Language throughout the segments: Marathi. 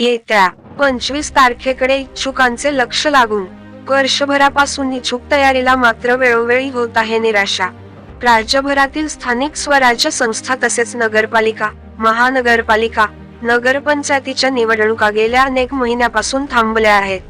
येत्या पंचवीस तारखेकडे इच्छुकांचे लक्ष लागून वर्षभरापासून इच्छुक तयारीला मात्र वेळोवेळी होत आहे निराशा. राज्यभरातील स्थानिक स्वराज्य संस्था तसेच नगरपालिका महानगरपालिका नगरपंचायतीच्या निवडणुका गेल्या अनेक महिन्यापासून थांबल्या आहेत.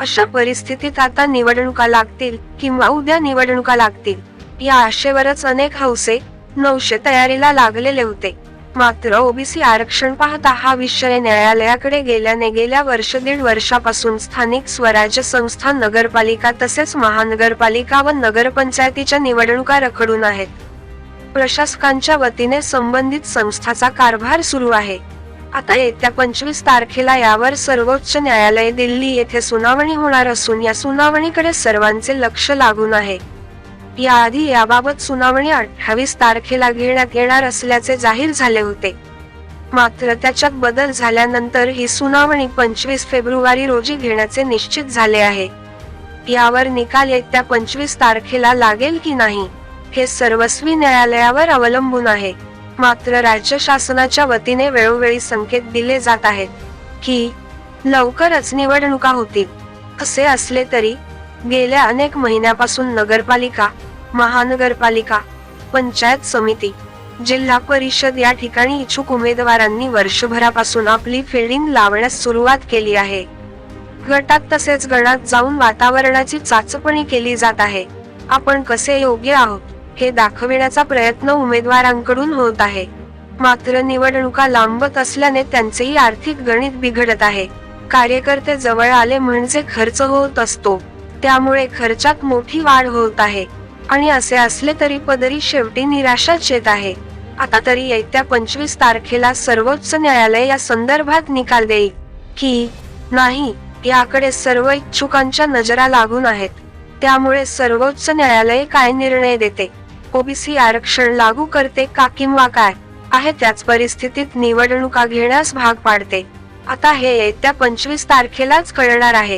अशा परिस्थितीत आता निवडणुका लागतील किंवा उद्या निवडणुका लागतील या आशेवरच अनेक हौसे नऊशे तयारीला लागलेले होते. मात्र ओबीसी आरक्षण पाहता हा विषय न्यायालयाकडे गेल्याने गेल्या वर्ष दीड वर्षापासून स्थानिक स्वराज्य संस्था नगरपालिका तसेच महानगरपालिका व नगरपंचायतीच्या निवडणुका रखडून आहेत. प्रशासकांच्या वतीने संबंधित संस्थाचा कारभार सुरू आहे. आता येत्या पंचवीस तारखेला यावर सर्वोच्च न्यायालय दिल्ली येथे सुनावणी होणार असून या सुनावणीकडे सर्वांचे लक्ष लागून आहे. याआधी याबाबत सुनावणी अठ्ठावीस तारखेला घेण्यात येणार असल्याचे जाहीर झाले होते. मात्र त्याच्यात बदल झाल्यानंतर ही सुनावणी पंचवीस फेब्रुवारी रोजी घेण्याचे निश्चित झाले आहे. यावर निकाल येत्या पंचवीस तारखेला लागेल की नाही हे सर्वस्वी न्यायालयावर अवलंबून आहे. मात्र राज्य शासनाच्या वतीने वेळोवेळी संकेत दिले जात आहेत की लवकरच निवडणुका होतील. असे असले तरी गेल्या अनेक महिन्यापासून नगरपालिका महानगरपालिका पंचायत समिती जिल्हा परिषद या ठिकाणी इच्छुक उमेदवारांनी वर्षभरापासून आपली फिल्डिंग लावण्यास सुरुवात केली आहे. गटात तसेच गणात जाऊन वातावरणाची चाचपणी केली जात आहे. आपण कसे योग्य आहोत हे दाखविण्याचा प्रयत्न उमेदवारांकडून होत आहे. मात्र निवडणुका लांबत असल्याने त्यांचेही आर्थिक गणित बिघडत आहे. कार्यकर्ते जवळ आले म्हणजे खर्च होत असतो. त्यामुळे खर्चात मोठी वाढ होत आहे. आणि असे असले तरी पदरी शेवटी निराशाच येत आहे. आता तरी येत्या पंचवीस तारखेला सर्वोच्च न्यायालय या संदर्भात निकाल देईल. की नाही याकडे सर्व इच्छुकांच्या नजरा लागून आहेत. त्यामुळे सर्वोच्च न्यायालय काय निर्णय देते? ओबीसी आरक्षण लागू करते का किंवा काय? आहे त्याच परिस्थितीत निवडणुका घेण्यास भाग पाडते. आता हे येत्या पंचवीस तारखेलाच कळणार आहे.